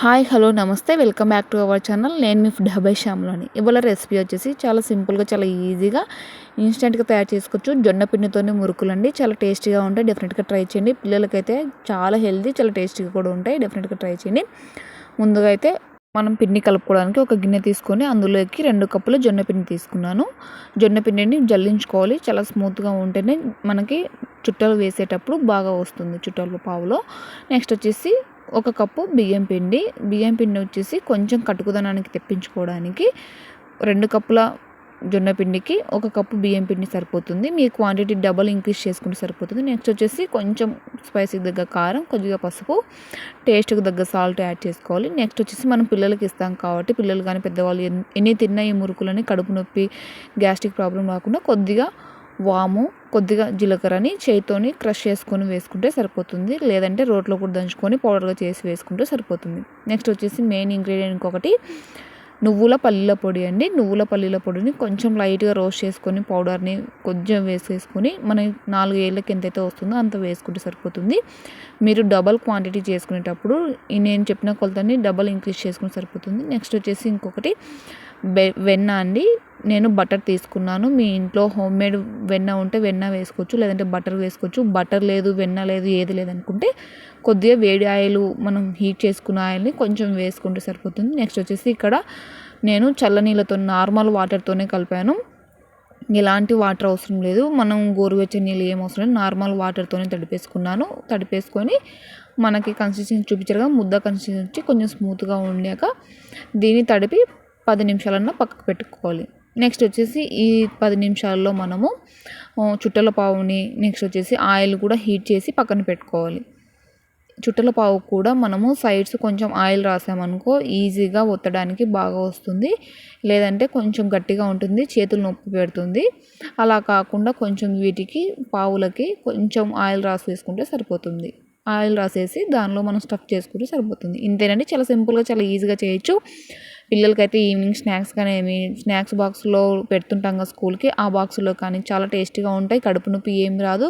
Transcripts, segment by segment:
Hi hello నమస్తే. Welcome back to our channel. నేను మీ ఫుడ్ హబై శ్యామ్లోని. ఇవాళ రెసిపీ వచ్చేసి చాలా సింపుల్గా చాలా ఈజీగా ఇన్స్టెంట్గా తయారు చేసుకోవచ్చు. జొన్న పిండితోనే మురుకులండి. చాలా టేస్టీగా ఉంటాయి. డెఫినెట్గా ట్రై చేయండి. పిల్లలకైతే చాలా హెల్దీ చాలా టేస్టీగా కూడా ఉంటాయి. డెఫినెట్గా ట్రై చేయండి. ముందుగా అయితే మనం పిండి కలుపుకోవడానికి ఒక గిన్నె తీసుకొని అందులోకి రెండు కప్పులు జొన్న పిండి తీసుకున్నాను. జొన్న పిండిని జల్లించుకోవాలి. చాలా స్మూత్గా ఉంటేనే మనకి చుట్టాలు వేసేటప్పుడు బాగా వస్తుంది చుట్టాలు పావులో. నెక్స్ట్ వచ్చేసి ఒక కప్పు బియ్యం పిండి. బియ్యం పిండి వచ్చేసి కొంచెం కట్టుకుదనానికి తెప్పించుకోవడానికి రెండు కప్పుల జొన్న పిండికి ఒక కప్పు బియ్యం పిండి సరిపోతుంది. మీ క్వాంటిటీ డబల్ ఇంక్రీజ్ చేసుకుంటే సరిపోతుంది. నెక్స్ట్ వచ్చేసి కొంచెం స్పైసీకి దగ్గర కారం కొద్దిగా పసుపు టేస్ట్కి దగ్గర సాల్ట్ యాడ్ చేసుకోవాలి. నెక్స్ట్ వచ్చేసి మనం పిల్లలకి ఇస్తాం కాబట్టి పిల్లలు కానీ పెద్దవాళ్ళు ఎన్ని తిన్న ఈ మురుకులని కడుపు నొప్పి గ్యాస్ట్రిక్ ప్రాబ్లం రాకుండా కొద్దిగా వాము కొద్దిగా జీలకర్రని చేయితోని క్రష్ చేసుకొని వేసుకుంటే సరిపోతుంది. లేదంటే రోట్లో కూడా దంచుకొని పౌడర్గా చేసి వేసుకుంటే సరిపోతుంది. నెక్స్ట్ వచ్చేసి మెయిన్ ఇంగ్రీడియంట్ ఇంకొకటి నువ్వుల పల్లీల పొడి అండి. నువ్వుల పల్లీల పొడిని కొంచెం లైట్గా రోస్ట్ చేసుకొని పౌడర్ని కొంచెం వేసేసుకొని మన నాలుగు ఏళ్ళకి ఎంతైతే వస్తుందో అంత వేసుకుంటే సరిపోతుంది. మీరు డబల్ క్వాంటిటీ చేసుకునేటప్పుడు నేను చెప్పిన కొలతని డబల్ ఇంక్రీజ్ చేసుకుని సరిపోతుంది. నెక్స్ట్ వచ్చేసి ఇంకొకటి వెన్న అండి. నేను బటర్ తీసుకున్నాను. మీ ఇంట్లో హోమ్ మేడ్ వెన్న ఉంటే వెన్న వేసుకోవచ్చు లేదంటే బటర్ వేసుకోవచ్చు. బటర్ లేదు వెన్న లేదు ఏది లేదనుకుంటే కొద్దిగా వేడి ఆయిల్ మనం హీట్ చేసుకున్న ఆయిల్ని కొంచెం వేసుకుంటే సరిపోతుంది. నెక్స్ట్ వచ్చేసి ఇక్కడ నేను చల్లనీళ్ళతో నార్మల్ వాటర్తోనే కలిపాను. ఎలాంటి వాటర్ అవసరం లేదు. మనం గోరువెచ్చని నీళ్ళు ఏం అవసరం లేదు. నార్మల్ వాటర్తోనే తడిపేసుకున్నాను. తడిపేసుకొని మనకి కన్సిస్టెన్సీ చూపించారుగా ముద్ద కన్సిస్టెన్సీ కొంచెం స్మూత్గా ఉండాక దీన్ని తడిపి పది నిమిషాలన్నా పక్కకు పెట్టుకోవాలి. నెక్స్ట్ వచ్చేసి ఈ పది నిమిషాల్లో మనము చుట్టల పావుని నెక్స్ట్ వచ్చేసి ఆయిల్ కూడా హీట్ చేసి పక్కన పెట్టుకోవాలి. చుట్టల పావు కూడా మనము సైడ్స్ కొంచెం ఆయిల్ రాసామనుకో ఈజీగా ఒత్తడానికి బాగా వస్తుంది. లేదంటే కొంచెం గట్టిగా ఉంటుంది చేతులు నొప్పి పెడుతుంది. అలా కాకుండా కొంచెం వీటికి పావులకి కొంచెం ఆయిల్ రాసి వేసుకుంటే సరిపోతుంది. ఆయిల్ రాసేసి దానిలో మనం స్టఫ్ చేసుకుంటే సరిపోతుంది. ఇంతేనండి. చాలా సింపుల్గా చాలా ఈజీగా చేయొచ్చు. పిల్లలకైతే ఈవినింగ్ స్నాక్స్ కానీ ఏమి స్నాక్స్ బాక్స్లో పెడుతుంటాం కదా స్కూల్కి ఆ బాక్స్లో కానీ చాలా టేస్టీగా ఉంటాయి. కడుపు నొప్పి ఏం రాదు.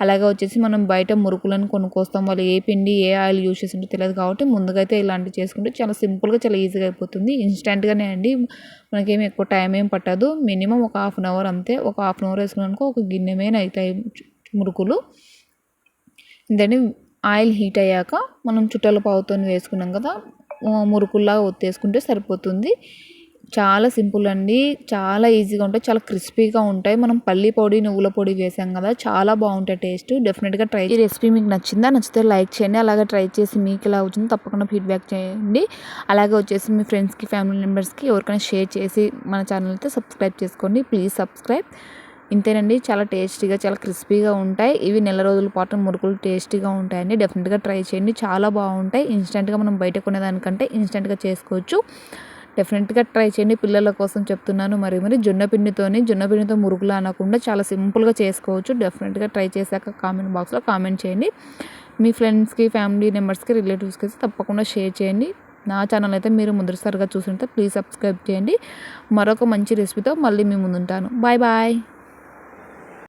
అలాగే వచ్చేసి మనం బయట మురుకులను కొనుక్కొస్తాం. వాళ్ళు ఏ పిండి ఏ ఆయిల్ యూస్ చేసి తెలియదు కాబట్టి ముందుగా అయితే ఇలాంటివి చేసుకుంటే చాలా సింపుల్గా చాలా ఈజీగా అయిపోతుంది. ఇన్స్టెంట్గానే అండి. మనకేమి ఎక్కువ టైం ఏం పట్టదు. మినిమం ఒక హాఫ్ అన్ అవర్ అంతే. ఒక హాఫ్ అన్ అవర్ వేసుకున్నానుకో ఒక గిన్నె మీద అవుతాయి మురుకులు. దాన్ని ఆయిల్ హీట్ అయ్యాక మనం చుట్టాల పావుతో వేసుకున్నాం కదా మురుకుల్లా ఒత్తేసుకుంటే సరిపోతుంది. చాలా సింపుల్ అండి. చాలా ఈజీగా ఉంటాయి. చాలా క్రిస్పీగా ఉంటాయి. మనం పల్లి పొడి నువ్వుల పొడి వేసాం కదా చాలా బాగుంటాయి టేస్ట్. డెఫినెట్గా ట్రై ఈ రెసిపీ మీకు నచ్చిందా నచ్చితే లైక్ చేయండి. అలాగే ట్రై చేసి మీకు ఎలా వచ్చిందో తప్పకుండా ఫీడ్బ్యాక్ చేయండి. అలాగే వచ్చేసి మీ ఫ్రెండ్స్కి ఫ్యామిలీ మెంబర్స్కి ఎవరికైనా షేర్ చేసి మన ఛానల్ అయితే సబ్స్క్రైబ్ చేసుకోండి. Please subscribe. ఇంతేనండి చాలా టేస్టీగా చాలా క్రిస్పీగా ఉంటాయి. ఇవి నెల రోజుల పాటు మురుకులు టేస్టీగా ఉంటాయండి. డెఫినెట్గా ట్రై చేయండి. చాలా బాగుంటాయి. ఇన్స్టెంట్గా మనం బయట కొనేదానికంటే ఇన్స్టెంట్గా చేసుకోవచ్చు. డెఫినెట్గా ట్రై చేయండి. పిల్లల కోసం చెప్తున్నాను. మరి మరి జొన్న పిండితోని జొన్న పిండితో మురుకులు అనకుండా చాలా సింపుల్గా చేసుకోవచ్చు. డెఫినెట్గా ట్రై చేశాక కామెంట్ బాక్స్లో కామెంట్ చేయండి. మీ ఫ్రెండ్స్కి ఫ్యామిలీ మెంబర్స్కి రిలేటివ్స్కి తప్పకుండా షేర్ చేయండి. నా ఛానల్ అయితే మీరు మొదటిసారిగా చూసినట్టు ప్లీజ్ సబ్స్క్రైబ్ చేయండి. మరొక మంచి రెసిపీతో మళ్ళీ మీ ముందుంటాను. Bye bye